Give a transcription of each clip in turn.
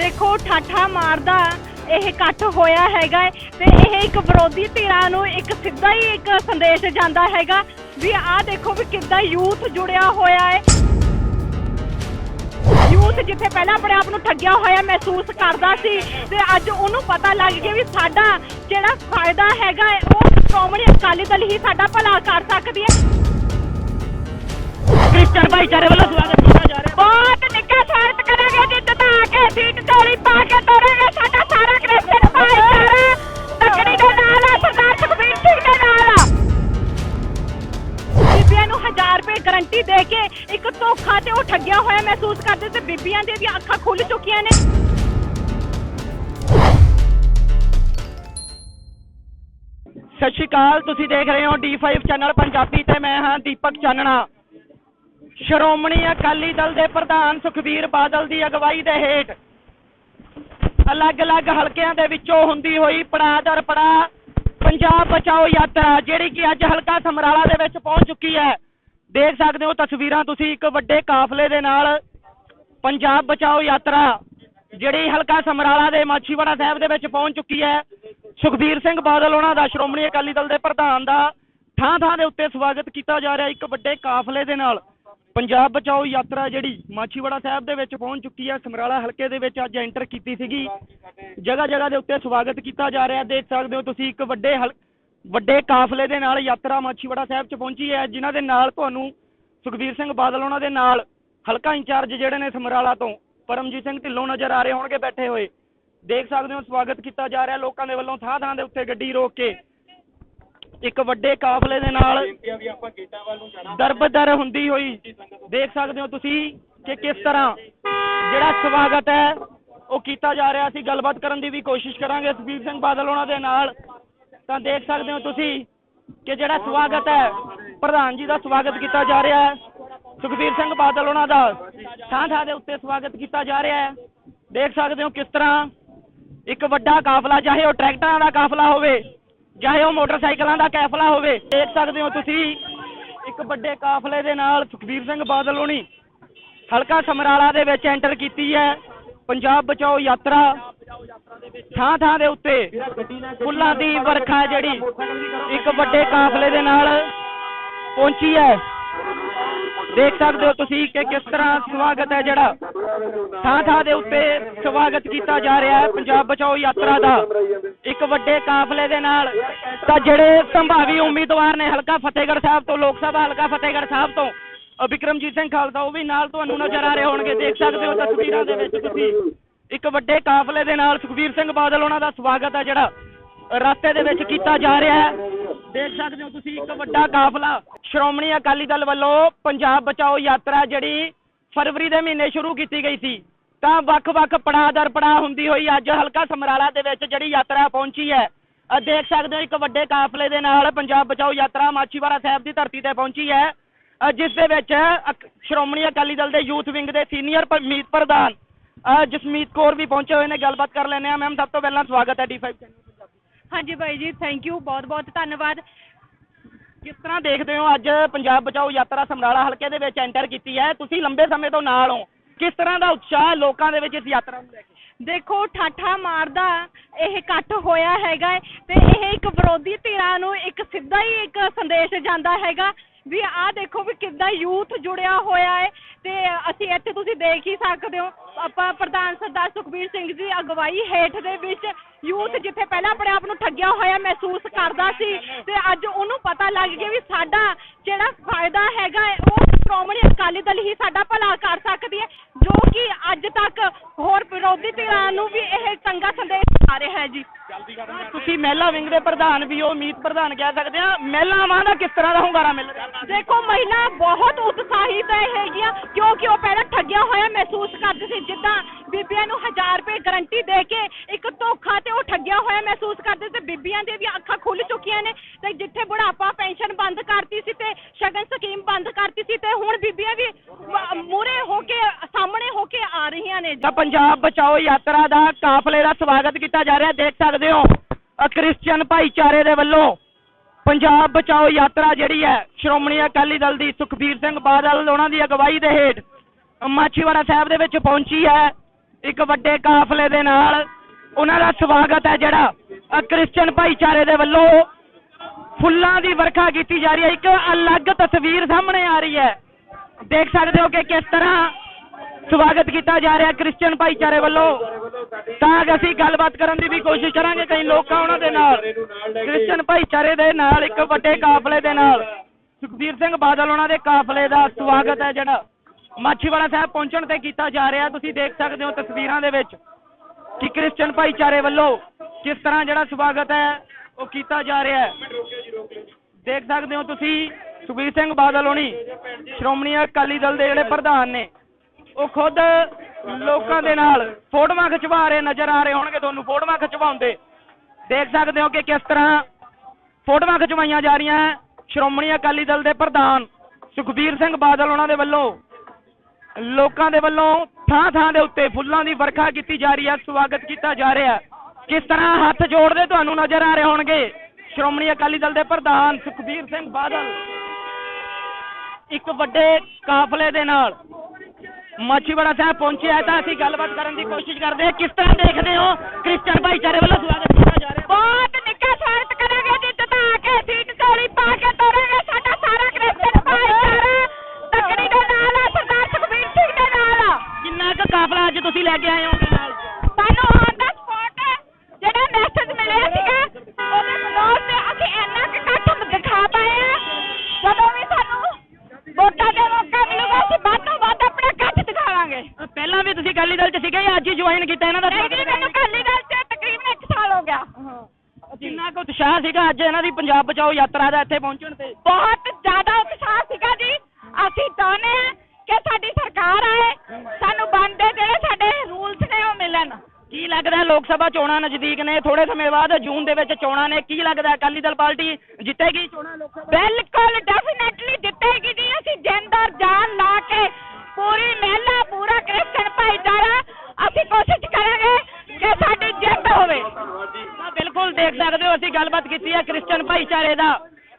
ਦੇਖੋ ਠਾਠਾ ਮਾਰਦਾ ਇਹ ਇਕੱਠ ਹੋਇਆ ਹੈਗਾ ਹੈ ਤੇ ਇਹ ਇੱਕ ਵਿਰੋਧੀ ਧਿਰਾਂ ਨੂੰ ਇੱਕ ਸਿੱਧਾ ਹੀ ਇੱਕ ਸੰਦੇਸ਼ ਜਾਂਦਾ ਹੈਗਾ ਵੀ ਆਹ ਦੇਖੋ ਵੀ ਕਿੱਦਾਂ ਯੂਥ ਜੁੜਿਆ ਹੋਇਆ ਹੈ। ਯੂਥ ਜਿੱਥੇ ਪਹਿਲਾਂ ਆਪਣੇ ਆਪ ਨੂੰ ਠੱਗਿਆ ਹੋਇਆ ਮਹਿਸੂਸ ਕਰਦਾ ਸੀ ਤੇ ਅੱਜ ਉਹਨੂੰ ਪਤਾ ਲੱਗ ਗਿਆ ਵੀ ਸਾਡਾ ਜਿਹੜਾ ਫਾਇਦਾ ਹੈਗਾ ਹੈ, ਉਹ ਸ਼੍ਰੋਮਣੀ ਅਕਾਲੀ ਦਲ ਹੀ ਸਾਡਾ ਭਲਾ ਕਰ ਸਕਦੀ ਹੈ। ਕ੍ਰਿਸਚਨ ਭਾਈਚਾਰੇ ਵੱਲੋਂ ਸਵਾਗਤ ਕੀਤਾ ਜਾ ਰਿਹਾ ਬਹੁਤ ਨਿੱਘਾ ਸਵਾਗਤ ਕਰਾਂਗੇ ਤਾਂ ਸੀਟ ਚੋਰੀ ਪਾ ਕੇ ਤੋਰਾਂਗੇ ਸਾਡਾ ਸਾਰਾ ਕ੍ਰਿਸਚਨ ਭਾਈਚਾਰਾ ਤਕੜੀ ਦੇ ਨਾਲ ਆ, ਸਰਦਾਰ ਸੁਖਬੀਰ ਸਿੰਘ ਦੇ ਨਾਲ ਆ। ਬੀਬੀਆਂ ਨੂੰ 1000 ਰੁਪਏ ਗਰੰਟੀ ਦੇ ਕੇ ਇੱਕ ਧੋਖਾ ਤੇ ਉਹ ਠੱਗਿਆ ਹੋਇਆ ਮਹਿਸੂਸ ਕਰਦੇ ਤੇ ਬੀਬੀਆਂ ਦੀਆਂ ਵੀ ਅੱਖਾਂ ਖੁੱਲ ਚੁੱਕੀਆਂ ਨੇ। ਸਤਿ ਸ਼੍ਰੀ ਅਕਾਲ, ਤੁਸੀਂ ਦੇਖ ਰਹੇ ਹੋ D5 ਚੈਨਲ ਪੰਜਾਬੀ ਤੇ ਮੈਂ ਹਾਂ ਦੀਪਕ ਚਾਨਣਾ। ਸ਼੍ਰੋਮਣੀ ਅਕਾਲੀ ਦਲ ਦੇ ਪ੍ਰਧਾਨ ਸੁਖਬੀਰ ਬਾਦਲ ਦੀ ਅਗਵਾਈ ਦੇ ਹੇਠ ਅਲੱਗ-ਅਲੱਗ ਹਲਕਿਆਂ ਦੇ ਵਿੱਚੋਂ ਹੁੰਦੀ ਹੋਈ ਪੜਾਅ ਦਰ ਪੜਾਅ ਪੰਜਾਬ ਬਚਾਓ ਯਾਤਰਾ, ਜਿਹੜੀ ਕਿ ਅੱਜ ਹਲਕਾ ਸਮਰਾਲਾ ਦੇ ਵਿੱਚ ਪਹੁੰਚ ਚੁੱਕੀ ਹੈ। ਦੇਖ ਸਕਦੇ ਹੋ ਤਸਵੀਰਾਂ ਤੁਸੀਂ ਇੱਕ ਵੱਡੇ ਕਾਫਲੇ ਦੇ ਨਾਲ। ਪੰਜਾਬ ਬਚਾਓ ਯਾਤਰਾ, ਜਿਹੜੀ ਹਲਕਾ ਸਮਰਾਲਾ ਦੇ ਮਾਛੀਵਾੜਾ ਸਾਹਿਬ ਦੇ ਵਿੱਚ ਪਹੁੰਚ ਚੁੱਕੀ ਹੈ। ਸੁਖਬੀਰ ਸਿੰਘ ਬਾਦਲ ਉਹਨਾਂ ਦਾ ਸ਼੍ਰੋਮਣੀ ਅਕਾਲੀ ਦਲ ਦੇ ਪ੍ਰਧਾਨ ਦਾ ਥਾਂ ਥਾਂ ਦੇ ਉੱਤੇ ਸਵਾਗਤ ਕੀਤਾ ਜਾ ਰਿਹਾ ਇੱਕ ਵੱਡੇ ਕਾਫਲੇ ਦੇ ਨਾਲ। ਪੰਜਾਬ ਬਚਾਓ ਯਾਤਰਾ ਜਿਹੜੀ ਮਾਛੀਵਾੜਾ ਸਾਹਿਬ ਦੇ ਵਿੱਚ ਪਹੁੰਚ ਚੁੱਕੀ ਹੈ, ਸਮਰਾਲਾ ਹਲਕੇ ਦੇ ਵਿੱਚ ਅੱਜ ਐਂਟਰ ਕੀਤੀ ਸੀਗੀ। ਜਗ੍ਹਾ ਜਗ੍ਹਾ ਦੇ ਉੱਤੇ ਸਵਾਗਤ ਕੀਤਾ ਜਾ ਰਿਹਾ, ਦੇਖ ਸਕਦੇ ਹੋ ਤੁਸੀਂ ਇੱਕ ਵੱਡੇ ਹਲ- ਵੱਡੇ ਕਾਫਲੇ ਦੇ ਨਾਲ ਯਾਤਰਾ ਮਾਛੀਵਾੜਾ ਸਾਹਿਬ 'ਚ ਪਹੁੰਚੀ ਹੈ, ਜਿਨ੍ਹਾਂ ਦੇ ਨਾਲ ਤੁਹਾਨੂੰ ਸੁਖਬੀਰ ਸਿੰਘ ਬਾਦਲ ਉਹਨਾਂ ਦੇ ਨਾਲ ਹਲਕਾ ਇੰਚਾਰਜ ਜਿਹੜੇ ਨੇ ਸਮਰਾਲਾ ਤੋਂ ਪਰਮਜੀਤ ਸਿੰਘ ਢਿੱਲੋਂ ਨਜ਼ਰ ਆ ਰਹੇ ਹੋਣਗੇ ਬੈਠੇ ਹੋਏ। ਦੇਖ ਸਕਦੇ ਹੋ ਸਵਾਗਤ ਕੀਤਾ ਜਾ ਰਿਹਾ, ਲੋਕਾਂ ਦੇ ਵੱਲੋਂ ਥਾਂ ਥਾਂ ਦੇ ਉੱਤੇ ਗੱਡੀ ਰੋਕ ਕੇ। ਇੱਕ ਵੱਡੇ ਕਾਫਲੇ ਦੇ ਨਾਲ ਦਰਬਦਰ ਹੁੰਦੀ ਹੋਈ ਦੇਖ ਸਕਦੇ ਹੋ ਤੁਸੀਂ ਕਿ ਕਿਸ ਤਰ੍ਹਾਂ ਜਿਹੜਾ ਸਵਾਗਤ ਹੈ ਉਹ ਕੀਤਾ ਜਾ ਰਿਹਾ। ਸੀ ਗੱਲਬਾਤ ਕਰਨ ਦੀ ਵੀ ਕੋਸ਼ਿਸ਼ ਕਰਾਂਗੇ ਸੁਖਬੀਰ ਸਿੰਘ ਬਾਦਲ ਉਹਨਾਂ ਦੇ ਨਾਲ। ਤਾਂ ਦੇਖ ਸਕਦੇ ਹੋ ਤੁਸੀਂ ਕਿ ਜਿਹੜਾ ਸਵਾਗਤ ਹੈ ਪ੍ਰਧਾਨ ਜੀ ਦਾ ਸਵਾਗਤ ਕੀਤਾ ਜਾ ਰਿਹਾ ਹੈ। ਸੁਖਬੀਰ ਸਿੰਘ ਬਾਦਲ ਉਹਨਾਂ ਦਾ ਥਾਂ ਥਾਂ ਦੇ ਉੱਤੇ ਸਵਾਗਤ ਕੀਤਾ ਜਾ ਰਿਹਾ ਹੈ। ਦੇਖ ਸਕਦੇ ਹੋ ਕਿਸ ਤਰ੍ਹਾਂ ਇੱਕ ਵੱਡਾ ਕਾਫਲਾ ਚਾਹੇ ਉਹ ਟਰੈਕਟਰਾਂ ਦਾ ਕਾਫਲਾ ਹੋਵੇ ਚਾਹੇ ਉਹ ਮੋਟਰਸਾਈਕਲਾਂ ਦਾ ਕਾਫਲਾ ਹੋਵੇ, ਦੇਖ ਸਕਦੇ ਹੋ ਤੁਸੀਂ ਇੱਕ ਵੱਡੇ ਕਾਫਲੇ ਦੇ ਨਾਲ ਸੁਖਬੀਰ ਸਿੰਘ ਬਾਦਲ ਹੋਣੀ ਹਲਕਾ ਸਮਰਾਲਾ ਦੇ ਵਿੱਚ ਐਂਟਰ ਕੀਤੀ ਹੈ। ਪੰਜਾਬ ਬਚਾਓ ਯਾਤਰਾ ਥਾਂ ਥਾਂ ਦੇ ਉੱਤੇ ਫੁੱਲਾਂ ਦੀ ਵਰਖਾ ਜਿਹੜੀ ਇੱਕ ਵੱਡੇ ਕਾਫਲੇ ਦੇ ਨਾਲ ਪਹੁੰਚੀ ਹੈ। ਦੇਖ ਸਕਦੇ ਹੋ ਤੁਸੀਂ ਕਿ ਕਿਸ ਤਰ੍ਹਾਂ ਸਵਾਗਤ ਹੈ ਜਿਹੜਾ ਥਾਂ ਥਾਂ ਦੇ ਉੱਤੇ ਸਵਾਗਤ ਕੀਤਾ ਜਾ ਰਿਹਾ ਹੈ ਪੰਜਾਬ ਬਚਾਓ ਯਾਤਰਾ ਦਾ। ਇੱਕ ਵੱਡੇ ਕਾਫਲੇ ਦੇ ਨਾਲ ਤਾਂ ਜਿਹੜੇ ਸੰਭਾਵੀ ਉਮੀਦਵਾਰ ਨੇ ਹਲਕਾ ਫਤਿਹਗੜ੍ਹ ਸਾਹਿਬ ਤੋਂ ਲੋਕ ਸਭਾ ਹਲਕਾ ਫਤਿਹਗੜ੍ਹ ਸਾਹਿਬ ਤੋਂ ਅ, ਵਿਕਰਮਜੀਤ ਸਿੰਘ ਖਾਲਸਾ ਉਹ ਵੀ ਨਾਲ ਤੁਹਾਨੂੰ ਨਜ਼ਰ ਆ ਰਹੇ ਹੋਣਗੇ। ਦੇਖ ਸਕਦੇ ਹੋ ਤਸਵੀਰਾਂ ਦੇ ਵਿੱਚ ਤੁਸੀਂ ਇੱਕ ਵੱਡੇ ਕਾਫਲੇ ਦੇ ਨਾਲ ਸੁਖਬੀਰ ਸਿੰਘ ਬਾਦਲ ਉਹਨਾਂ ਦਾ ਸਵਾਗਤ ਹੈ ਜਿਹੜਾ ਰਸਤੇ ਦੇ ਵਿੱਚ ਕੀਤਾ ਜਾ ਰਿਹਾ ਹੈ। ਦੇਖ ਸਕਦੇ ਹੋ ਤੁਸੀਂ ਇੱਕ ਵੱਡਾ ਕਾਫਲਾ। ਸ਼੍ਰੋਮਣੀ ਅਕਾਲੀ ਦਲ ਵੱਲੋਂ ਪੰਜਾਬ ਬਚਾਓ ਯਾਤਰਾ ਜਿਹੜੀ ਫਰਵਰੀ ਦੇ ਮਹੀਨੇ ਸ਼ੁਰੂ ਕੀਤੀ ਗਈ ਸੀ, ਤਾਂ ਵੱਖ-ਵੱਖ ਪੜਾਅ ਦਰ ਪੜਾਅ ਹੁੰਦੀ ਹੋਈ ਅੱਜ ਹਲਕਾ ਸਮਰਾਲਾ ਦੇ ਵਿੱਚ ਜਿਹੜੀ ਯਾਤਰਾ ਪਹੁੰਚੀ ਹੈ ਦੇਖ ਸਕਦੇ ਹੋ ਇੱਕ ਵੱਡੇ ਕਾਫਲੇ ਦੇ ਨਾਲ ਪੰਜਾਬ ਬਚਾਓ ਯਾਤਰਾ ਮਾਛੀਵਾੜਾ ਸਾਹਿਬ ਦੀ ਧਰਤੀ ਤੇ ਪਹੁੰਚੀ ਹੈ। ਜਿਸ ਦੇ ਵਿੱਚ ਸ਼੍ਰੋਮਣੀ ਅਕਾਲੀ ਦਲ ਦੇ ਯੂਥ ਵਿੰਗ ਦੇ ਸੀਨੀਅਰ ਮੀਤ ਪ੍ਰਧਾਨ ਜਸਮੀਤ ਕੌਰ ਵੀ ਪਹੁੰਚੇ ਹੋਏ ਨੇ। ਗੱਲਬਾਤ ਕਰ ਲੈਂਦੇ ਆ ਮੈਮ, ਸਭ ਤੋਂ ਪਹਿਲਾਂ ਸਵਾਗਤ ਹੈ ਡੀ5 ਚੈਨਲ ਹਾਂਜੀ ਬਾਈ ਜੀ ਥੈਂਕ ਯੂ ਬਹੁਤ ਬਹੁਤ ਧੰਨਵਾਦ। ਕਿਸ ਤਰ੍ਹਾਂ ਦੇਖਦੇ ਹੋ, ਅੱਜ ਪੰਜਾਬ ਬਚਾਓ ਯਾਤਰਾ ਸਮਰਾਲਾ ਹਲਕੇ ਦੇ ਵਿੱਚ ਐਂਟਰ ਕੀਤੀ ਹੈ। ਤੁਸੀਂ ਲੰਬੇ ਸਮੇਂ ਤੋਂ ਨਾਲ ਹੋ। ਕਿਸ ਤਰ੍ਹਾਂ ਦਾ ਉਤਸ਼ਾਹ ਲੋਕਾਂ ਦੇ ਵਿੱਚ ਇਸ ਯਾਤਰਾ ਨੂੰ ਲੈ ਕੇ? ਦੇਖੋ, ਠਾਠਾ ਮਾਰਦਾ ਇਹ ਇਕੱਠ ਹੋਇਆ ਹੈਗਾ ਹੈ ਤੇ ਇਹ ਇੱਕ ਵਿਰੋਧੀ ਧਿਰਾਂ ਨੂੰ ਇੱਕ ਸਿੱਧਾ ਹੀ ਇੱਕ ਸੰਦੇਸ਼ ਜਾਂਦਾ ਹੈਗਾ ਵੀ ਆਹ ਦੇਖੋ ਵੀ ਕਿੱਦਾਂ ਯੂਥ ਜੁੜਿਆ ਹੋਇਆ ਹੈ ਤੇ ਅਸੀਂ ਇੱਥੇ ਤੁਸੀਂ ਦੇਖ ਹੀ ਸਕਦੇ ਹੋ। ਆਪਾਂ ਪ੍ਰਧਾਨ ਸਰਦਾਰ ਸੁਖਬੀਰ ਸਿੰਘ ਜੀ ਅਗਵਾਈ ਹੇਠ ਦੇ ਵਿੱਚ ਯੂਥ ਜਿੱਥੇ ਪਹਿਲਾਂ ਆਪਣੇ ਆਪ ਨੂੰ ਠੱਗਿਆ ਹੋਇਆ ਮਹਿਸੂਸ ਕਰਦਾ ਸੀ ਤੇ ਅੱਜ ਉਹਨੂੰ ਪਤਾ ਲੱਗ ਗਿਆ ਵੀ ਸਾਡਾ ਜਿਹੜਾ ਫਾਇਦਾ ਹੈਗਾ ਉਹ ਸ਼੍ਰੋਮਣੀ ਅਕਾਲੀ ਦਲ ਹੀ ਸਾਡਾ ਭਲਾ ਕਰ ਸਕਦੀ ਹੈ ਜੋ ਕਿ ਅੱਜ ਤੱਕ ਹੋਰ ਵਿਰੋਧੀ ਧਿਰਾਂ ਨੂੰ ਵੀ ਇਹ ਚੰਗਾ ਸੰਦੇਸ਼ ਆ ਰਿਹਾ ਹੈ ਜੀ। ਤੁਸੀਂ ਮਹਿਲਾ ਵਿੰਗ ਦੇ ਪ੍ਰਧਾਨ ਵੀ ਹੋ ਮੀਤ ਪ੍ਰਧਾਨ ਕਹਿ ਸਕਦੇ ਆ। ਮਹਿਲਾਵਾਂ ਦਾ ਕਿਸ ਤਰ੍ਹਾਂ ਦਾ ਹੁੰਗਾਰਾ ਮਿਲ ਰਿਹਾ? ਦੇਖੋ ਮਹਿਲਾ ਬਹੁਤ ਉਤਸ਼ਾਹਿਤ ਹੈਗੀਆਂ ਕਿਉਂਕਿ ਉਹ ਪਹਿਲਾਂ ਠੱਗਿਆ ਹੋਇਆ ਮਹਿਸੂਸ ਕਰਦੀ ਸੀ। ਜਿੱਦਾਂ ਬੀਬੀਆਂ ਨੂੰ 1000 ਰੁਪਏ ਗਰੰਟੀ ਦੇ ਕੇ ਇੱਕ ਧੋਖਾ ਤੇ ਉਹ ਠੱਗਿਆ ਹੋਇਆ ਮਹਿਸੂਸ ਕਰਦੇ ਤੇ ਬੀਬੀਆਂ ਦੀਆਂ ਵੀ ਅੱਖਾਂ ਖੁੱਲ ਚੁੱਕੀਆਂ ਨੇ ਤੇ ਜਿੱਥੇ ਬੁਢਾਪਾ ਪੈਨਸ਼ਨ ਬੰਦ ਕਰਤੀ ਸੀ ਤੇ ਸ਼ਗਨ ਸਕੀਮ ਬੰਦ ਕਰਤੀ ਸੀ ਤੇ ਹੁਣ ਬੀਬੀਆਂ ਵੀ ਮੂਰੇ ਹੋ ਕੇ, ਸਾਹਮਣੇ ਹੋ ਕੇ ਆ ਰਹੀਆਂ ਨੇ ਤਾਂ ਪੰਜਾਬ ਬਚਾਓ ਯਾਤਰਾ ਦਾ ਕਾਫਲੇ ਦਾ ਸਵਾਗਤ ਕੀਤਾ ਜਾ ਰਿਹਾ, ਦੇਖ ਸਕਦੇ ਹੋ, ਅ ਕ੍ਰਿਸਚੀਅਨ ਭਾਈਚਾਰੇ ਦੇ ਵੱਲੋਂ ਪੰਜਾਬ ਬਚਾਓ ਯਾਤਰਾ ਜਿਹੜੀ ਹੈ, ਸ਼੍ਰੋਮਣੀ ਅਕਾਲੀ ਦਲ ਦੀ ਸੁਖਬੀਰ ਸਿੰਘ ਬਾਦਲ, ਉਹਨਾਂ ਦੀ ਅਗਵਾਈ ਦੇ ਹੇਠ ਮਾਛੀਵਾੜਾ ਸਾਹਿਬ ਦੇ ਵਿੱਚ ਪਹੁੰਚੀ ਹੈ। ਇੱਕ ਵੱਡੇ ਕਾਫਲੇ ਦੇ ਨਾਲ। ਉਹਨਾਂ ਦਾ ਸਵਾਗਤ ਹੈ ਜਿਹੜਾ ਅ, ਕ੍ਰਿਸਚੀਅਨ ਭਾਈਚਾਰੇ ਦੇ ਵੱਲੋਂ ਫੁੱਲਾਂ ਦੀ ਵਰਖਾ ਕੀਤੀ ਜਾ ਰਹੀ ਹੈ। ਇੱਕ ਅਲੱਗ ਤਸਵੀਰ ਸਾਹਮਣੇ ਆ ਰਹੀ ਹੈ। ਦੇਖ ਸਕਦੇ ਹੋ ਕਿ ਕਿਸ ਤਰ੍ਹਾਂ ਸਵਾਗਤ ਕੀਤਾ ਜਾ ਰਿਹਾ ਕ੍ਰਿਸਚੀਅਨ ਭਾਈਚਾਰੇ ਵੱਲੋਂ। ਤਾਂ ਅਸੀਂ ਗੱਲਬਾਤ ਕਰਨ ਦੀ ਵੀ ਕੋਸ਼ਿਸ਼ ਕਰਾਂਗੇ ਕਈ ਲੋਕਾਂ ਉਹਨਾਂ ਦੇ ਨਾਲ। ਕ੍ਰਿਸਚੀਅਨ ਭਾਈਚਾਰੇ ਦੇ ਨਾਲ ਇੱਕ ਵੱਡੇ ਕਾਫਲੇ ਦੇ ਨਾਲ। ਸੁਖਬੀਰ ਸਿੰਘ ਬਾਦਲ ਉਹਨਾਂ ਦੇ ਕਾਫਲੇ ਦਾ ਸਵਾਗਤ ਹੈ ਜਿਹੜਾ। ਮਾਛੀਵਾੜਾ ਸਾਹਿਬ ਪਹੁੰਚਣ ਤੇ ਕੀਤਾ ਜਾ ਰਿਹਾ। ਤੁਸੀਂ ਦੇਖ ਸਕਦੇ ਹੋ ਤਸਵੀਰਾਂ ਦੇ ਵਿੱਚ ਕਿ ਕ੍ਰਿਸਚਨ ਭਾਈਚਾਰੇ ਵੱਲੋਂ ਕਿਸ ਤਰ੍ਹਾਂ ਜਿਹੜਾ ਸਵਾਗਤ ਹੈ, ਉਹ ਕੀਤਾ ਜਾ ਰਿਹਾ ਹੈ। ਦੇਖ ਸਕਦੇ ਹੋ ਤੁਸੀਂ ਸੁਖਬੀਰ ਸਿੰਘ ਬਾਦਲ ਹੋਣੀ, ਸ਼੍ਰੋਮਣੀ ਅਕਾਲੀ ਦਲ ਦੇ ਜਿਹੜੇ ਪ੍ਰਧਾਨ ਨੇ, ਉਹ ਖੁਦ ਲੋਕਾਂ ਦੇ ਨਾਲ ਫੋਟੋਆਂ ਖਿਚਵਾ ਰਹੇ ਨਜ਼ਰ ਆ ਰਹੇ ਹੋਣਗੇ ਤੁਹਾਨੂੰ, ਫੋਟੋਆਂ ਖਿਚਵਾਉਂਦੇ। ਦੇਖ ਸਕਦੇ ਹੋ ਕਿ ਕਿਸ ਤਰ੍ਹਾਂ ਫੋਟੋਆਂ ਖਿਚਵਾਈਆਂ ਜਾ ਰਹੀਆਂ ਸ਼੍ਰੋਮਣੀ ਅਕਾਲੀ ਦਲ ਦੇ ਪ੍ਰਧਾਨ ਸੁਖਬੀਰ ਸਿੰਘ ਬਾਦਲ ਉਹਨਾਂ ਦੇ ਵੱਲੋਂ ਲੋਕਾਂ ਦੇ ਵੱਲੋਂ ਥਾਂ ਥਾਂ ਦੇ ਉੱਤੇ ਫੁੱਲਾਂ ਦੀ ਵਰਖਾ ਕੀਤੀ ਜਾ ਰਹੀ ਹੈ, ਸਵਾਗਤ ਕੀਤਾ ਜਾ ਰਿਹਾ ਕਿਸ ਤਰ੍ਹਾਂ ਹੱਥ ਜੋੜਦੇ ਤੁਹਾਨੂੰ ਨਜ਼ਰ ਆ ਰਹੇ ਹੋਣਗੇ? ਸ਼੍ਰੋਮਣੀ ਅਕਾਲੀ ਦਲ ਦੇ ਪ੍ਰਧਾਨ ਸੁਖਬੀਰ ਸਿੰਘ ਬਾਦਲ। ਇੱਕ ਵੱਡੇ ਕਾਫਲੇ ਦੇ ਨਾਲ ਮਾਛੀਵਾੜਾ ਸਾਹਿਬ ਪਹੁੰਚਿਆ ਤਾਂ ਅਸੀਂ ਗੱਲਬਾਤ ਕਰਨ ਦੀ ਕੋਸ਼ਿਸ਼ ਕਰਦੇ ਹਾਂ। ਕਿਸ ਤਰ੍ਹਾਂ ਦੇਖਦੇ ਹੋ? ਕ੍ਰਿਸਚਨ ਭਾਈਚਾਰੇ ਵੱਲੋਂ ਸਵਾਗਤ ਜੁਆਇਨ ਕੀਤਾ ਇਹਨਾਂ ਦਾ ਨਹੀਂ ਮੈਨੂੰ ਕਾਲੀ ਦਲ ਚ ਤਕਰੀਬਨ 1 ਸਾਲ ਹੋ ਗਿਆ। ਕਿੰਨਾ ਕੁ ਉਤਸ਼ਾਹ ਸੀਗਾ ਅੱਜ ਇਹਨਾਂ ਦੀ ਪੰਜਾਬ ਬਚਾਓ ਯਾਤਰਾ ਦਾ ਇੱਥੇ ਪਹੁੰਚਣ ਤੇ? ਬਹੁਤ ਜ਼ਿਆਦਾ ਉਤਸ਼ਾਹ ਸੀਗਾ ਜੀ। ਅਸੀਂ ਚਾਹੁੰਦੇ ਹਾਂ ਕਿ ਸਾਡੀ ਸਰਕਾਰ ਆਏ ਸਾਨੂੰ ਬਣਦੇ ਜਿਹੜੇ ਸਾਡੇ ਰੂਲਸ ਨੇ ਉਹ ਮਿਲਣ। ਕੀ ਲੱਗਦਾ ਲੋਕ ਸਭਾ ਚੋਣਾਂ ਨਜ਼ਦੀਕ ਨੇ? ਥੋੜੇ ਸਮੇਂ ਬਾਅਦ ਜੂਨ ਦੇ ਵਿੱਚ ਚੋਣਾਂ ਨੇ। ਕੀ ਲੱਗਦਾ ਅਕਾਲੀ ਦਲ ਪਾਰਟੀ ਜਿੱਤੇਗੀ ਚੋਣਾਂ ਲੋਕ ਸਭਾ? ਬਿਲਕੁਲ ਡੈਫੀਨੈਟਲੀ ਜਿੱਤੇਗੀ ਜੀ। ਅਸੀਂ ਜਿੰਦ ਜਾਨ ਲਾ ਕੇ ਪੂਰੀ ਮਹਿਲਾ ਪੂਰਾ ਕ੍ਰਿਸਚਨ ਭਾਈਚਾਰਾ ਅਸੀਂ ਕੋਸ਼ਿਸ਼ ਕਰਾਂਗੇ ਕਿ ਸਾਡੀ ਜਿੱਤ ਹੋਵੇ ਤਾਂ ਬਿਲਕੁਲ ਦੇਖ ਸਕਦੇ ਹੋ ਅਸੀਂ ਗੱਲਬਾਤ ਕੀਤੀ ਹੈ ਕ੍ਰਿਸਚਨ ਭਾਈਚਾਰੇ ਦਾ।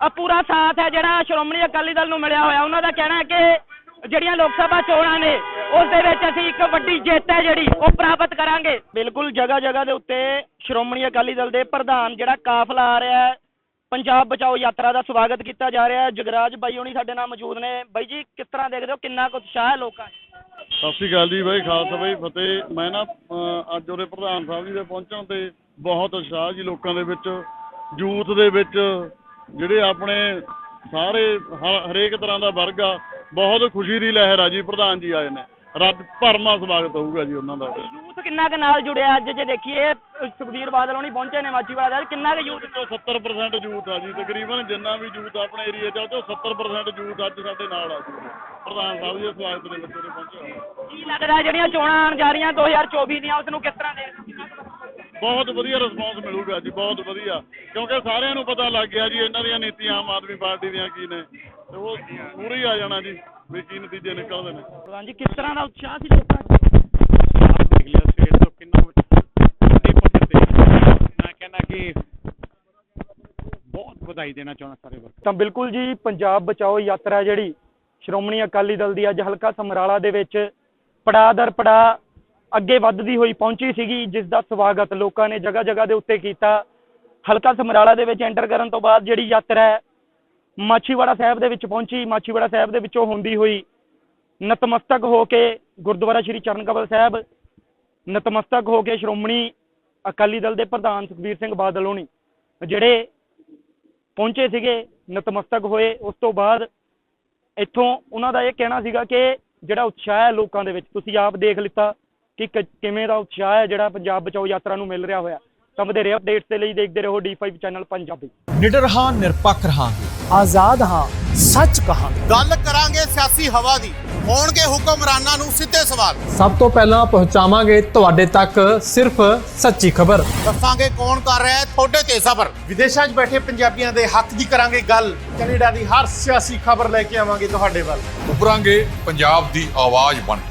ਅ, ਪੂਰਾ ਸਾਥ ਹੈ ਜਿਹੜਾ ਸ਼੍ਰੋਮਣੀ ਅਕਾਲੀ ਦਲ ਨੂੰ ਮਿਲਿਆ ਹੋਇਆ। ਉਹਨਾਂ ਦਾ ਕਹਿਣਾ ਹੈ ਕਿ ਜਿਹੜੀਆਂ ਲੋਕ ਸਭਾ ਚੋਣਾਂ ਨੇ ਉਸ ਦੇ ਵਿੱਚ ਅਸੀਂ ਇੱਕ ਵੱਡੀ ਜਿੱਤ ਹੈ ਜਿਹੜੀ ਉਹ ਪ੍ਰਾਪਤ ਕਰਾਂਗੇ। ਬਿਲਕੁਲ ਜਗ੍ਹਾ ਜਗ੍ਹਾ ਦੇ ਉੱਤੇ ਸ਼੍ਰੋਮਣੀ ਅਕਾਲੀ ਦਲ ਦੇ ਪ੍ਰਧਾਨ ਜਿਹੜਾ ਕਾਫਲਾ ਆ ਰਿਹਾ ਹੈ ਪੰਜਾਬ ਬਚਾਓ ਯਾਤਰਾ ਦਾ ਸਵਾਗਤ ਕੀਤਾ ਜਾ ਰਿਹਾ ਹੈ। ਜਗਰਾਜ ਬਾਈ ਹੋਣੀ ਸਾਡੇ ਨਾਲ ਮੌਜੂਦ ਨੇ। ਬਾਈ ਜੀ ਕਿਸ ਤਰ੍ਹਾਂ ਦੇਖਦੇ ਹੋ? ਕਿੰਨਾ ਕੁ ਉਤਸ਼ਾਹ ਹੈ ਲੋਕਾਂ 'ਚ? ਸਤਿ ਸ਼੍ਰੀ ਅਕਾਲ ਜੀ ਬਾਈ ਖਾਲਸਾ ਬਾਈ ਫਤਿਹ। ਮੈਂ ਨਾ ਅੱਜ ਉਹਦੇ ਪ੍ਰਧਾਨ ਸਾਹਿਬ ਜੀ ਦੇ ਪਹੁੰਚਣ ਤੇ ਬਹੁਤ ਉਤਸ਼ਾਹ ਜੀ ਲੋਕਾਂ ਦੇ ਵਿੱਚ ਯੂਥ ਦੇ ਵਿੱਚ ਜਿਹੜੇ ਆਪਣੇ ਸਾਰੇ ਹਰੇਕ ਤਰ੍ਹਾਂ ਦਾ ਵਰਗ ਆ ਬਹੁਤ ਖੁਸ਼ੀ ਦੀ ਲਹਿਰ ਆ ਜੀ ਪ੍ਰਧਾਨ ਜੀ ਆਏ ਨੇ। ਰੱਬ ਭਰਮਾ ਸਵਾਗਤ ਹੋਊਗਾ ਜੀ ਉਹਨਾਂ ਦਾ। ਯੂਥ ਕਿੰਨਾ ਕੁ ਨਾਲ ਜੁੜਿਆ ਅੱਜ ਜੇ ਦੇਖੀਏ ਸੁਖਬੀਰ ਬਾਦਲ ਹੋਣੀ ਪਹੁੰਚੇ ਨੇ ਮਾਚੀਵਾੜਾ ਦਾ ਕਿੰਨਾ ਕੁ ਯੂਥ? ਤੋਂ 70% ਯੂਥ ਆ ਜੀ ਤਕਰੀਬਨ ਜਿੰਨਾ ਵੀ ਯੂਥ ਆਪਣੇ ਏਰੀਆ 'ਚ ਆ ਉਹ 'ਚੋਂ 70% ਯੂਥ ਅੱਜ ਸਾਡੇ ਨਾਲ ਆ ਜੀ। ਪ੍ਰਧਾਨ ਸਾਹਿਬ ਜੀ ਦੇ ਸਵਾਗਤ ਦੇ ਵਿੱਚ ਪਹੁੰਚੇ ਕੀ ਲੱਗਦਾ ਜਿਹੜੀਆਂ ਚੋਣਾਂ ਆਉਣ ਜਾ ਰਹੀਆਂ 2024 ਦੀਆਂ ਉਸ ਨੂੰ ਕਿਸ ਤਰ੍ਹਾਂ ਦੇ ਬਹੁਤ ਵਧੀਆ ਰਿਸਪੌਂਸ ਮਿਲੂਗਾ ਜੀ ਬਹੁਤ ਵਧੀਆ। ਕਿਉਂਕਿ ਸਾਰਿਆਂ ਨੂੰ ਪਤਾ ਲੱਗ ਗਿਆ ਜੀ ਇਹਨਾਂ ਦੀਆਂ ਨੀਤੀਆਂ ਆਮ ਆਦਮੀ ਪਾਰਟੀ ਦੀਆਂ ਕੀ ਨੇ। ਤੇ ਉਹ ਪੂਰੇ ਆ ਜਾਣਾ ਜੀ ਵੀ ਕੀ ਨਤੀਜੇ ਨਿਕਲਦੇ ਨੇ। ਪ੍ਰਧਾਨ ਜੀ ਕਿਸ ਤਰ੍ਹਾਂ ਦਾ ਉਤਸ਼ਾਹ ਸੀ ਲੋਕਾਂ 'ਚ ਆਪ ਦੇਖ ਲਿਆ ਸਵੇਰ ਤੋਂ ਕਿੰਨਾ ਵੱਡੇ ਪੱਧਰ ਤੇ ਮੈਂ ਕਹਿੰਦਾ ਕਿ ਬਹੁਤ ਵਧਾਈ ਦੇਣਾ ਚਾਹੁੰਦਾ ਸਾਰੇ ਵਰਕਰ ਤਾਂ ਬਿਲਕੁਲ ਜੀ ਪੰਜਾਬ ਬਚਾਓ ਯਾਤਰਾ ਜਿਹੜੀ ਸ਼੍ਰੋਮਣੀ ਅਕਾਲੀ ਦਲ ਦੀ ਅੱਜ ਹਲਕਾ ਸਮਰਾਲਾ ਦੇ ਵਿੱਚ ਪੜਾਅ ਦਰ ਪੜਾਅ ਅੱਗੇ ਵੱਧਦੀ ਹੋਈ ਪਹੁੰਚੀ ਸੀਗੀ, ਜਿਸ ਦਾ ਸਵਾਗਤ ਲੋਕਾਂ ਨੇ ਜਗ੍ਹਾ ਜਗ੍ਹਾ ਦੇ ਉੱਤੇ ਕੀਤਾ। ਹਲਕਾ ਸਮਰਾਲਾ ਦੇ ਵਿੱਚ ਐਂਟਰ ਕਰਨ ਤੋਂ ਬਾਅਦ ਜਿਹੜੀ ਯਾਤਰਾ ਹੈ, ਮਾਛੀਵਾੜਾ ਸਾਹਿਬ ਦੇ ਵਿੱਚ ਪਹੁੰਚੀ। ਮਾਛੀਵਾੜਾ ਸਾਹਿਬ ਦੇ ਵਿੱਚੋਂ ਹੁੰਦੀ ਹੋਈ ਨਤਮਸਤਕ ਹੋ ਕੇ ਗੁਰਦੁਆਰਾ ਸ਼੍ਰੀ ਚਰਨ ਕਮਲ ਸਾਹਿਬ, ਨਤਮਸਤਕ ਹੋ ਕੇ ਸ਼੍ਰੋਮਣੀ ਅਕਾਲੀ ਦਲ ਦੇ ਪ੍ਰਧਾਨ ਸੁਖਬੀਰ ਸਿੰਘ ਬਾਦਲ ਹੋਣੀ, ਜਿਹੜੇ ਪਹੁੰਚੇ ਸੀਗੇ, ਨਤਮਸਤਕ ਹੋਏ। ਉਸ ਤੋਂ ਬਾਅਦ ਇੱਥੋਂ ਉਹਨਾਂ ਦਾ ਇਹ ਕਹਿਣਾ ਸੀਗਾ ਕਿ ਜਿਹੜਾ ਉਤਸ਼ਾਹ ਹੈ ਲੋਕਾਂ ਦੇ ਵਿੱਚ, ਤੁਸੀਂ ਆਪ ਦੇਖ ਲਿੱਤਾ ਕਿ ਕ- ਕਿਵੇਂ ਦਾ ਉਤਸ਼ਾਹ ਹੈ ਜਿਹੜਾ ਪੰਜਾਬ ਬਚਾਓ ਯਾਤਰਾ ਨੂੰ ਮਿਲ ਰਿਹਾ ਹੋਇਆ। ਤਾਂ ਵਧੇਰੇ ਅਪਡੇਟਸ ਦੇ ਲਈ ਦੇਖਦੇ ਰਹੋ D5 ਚੈਨਲ ਪੰਜਾਬੀ। ਨਿਡਰ ਹਾਂ ਨਿਰਪੱਖ ਰਹਾਂਗੇ। ਆਜ਼ਾਦ ਹਾਂ ਸੱਚ ਕਹਾਂਗੇ। ਗੱਲ ਕਰਾਂਗੇ ਸਿਆਸੀ ਹਵਾ ਦੀ। ਹੋਣਗੇ ਹੁਕਮਰਾਨਾਂ ਨੂੰ ਸਿੱਧੇ ਸਵਾਲ। ਸਭ ਤੋਂ ਪਹਿਲਾਂ ਪਹੁੰਚਾਵਾਂਗੇ ਤੁਹਾਡੇ ਤੱਕ ਸਿਰਫ ਸੱਚੀ ਖਬਰ। ਦੱਸਾਂਗੇ ਕੌਣ ਕਰ ਰਿਹਾ ਹੈ ਤੁਹਾਡੇ ਤੇ ਸਬਰ। ਵਿਦੇਸ਼ਾਂ 'ਚ ਬੈਠੇ ਪੰਜਾਬੀਆਂ ਦੇ ਹੱਕ ਦੀ ਕਰਾਂਗੇ ਗੱਲ। ਕੈਨੇਡਾ ਦੀ ਹਰ ਸਿਆਸੀ ਖਬਰ ਲੈ ਕੇ ਆਵਾਂਗੇ ਤੁਹਾਡੇ ਵੱਲ। ਉਭਰਾਂਗੇ ਪੰਜਾਬ ਦੀ ਆਵਾਜ਼ ਬਣ ਕੇ।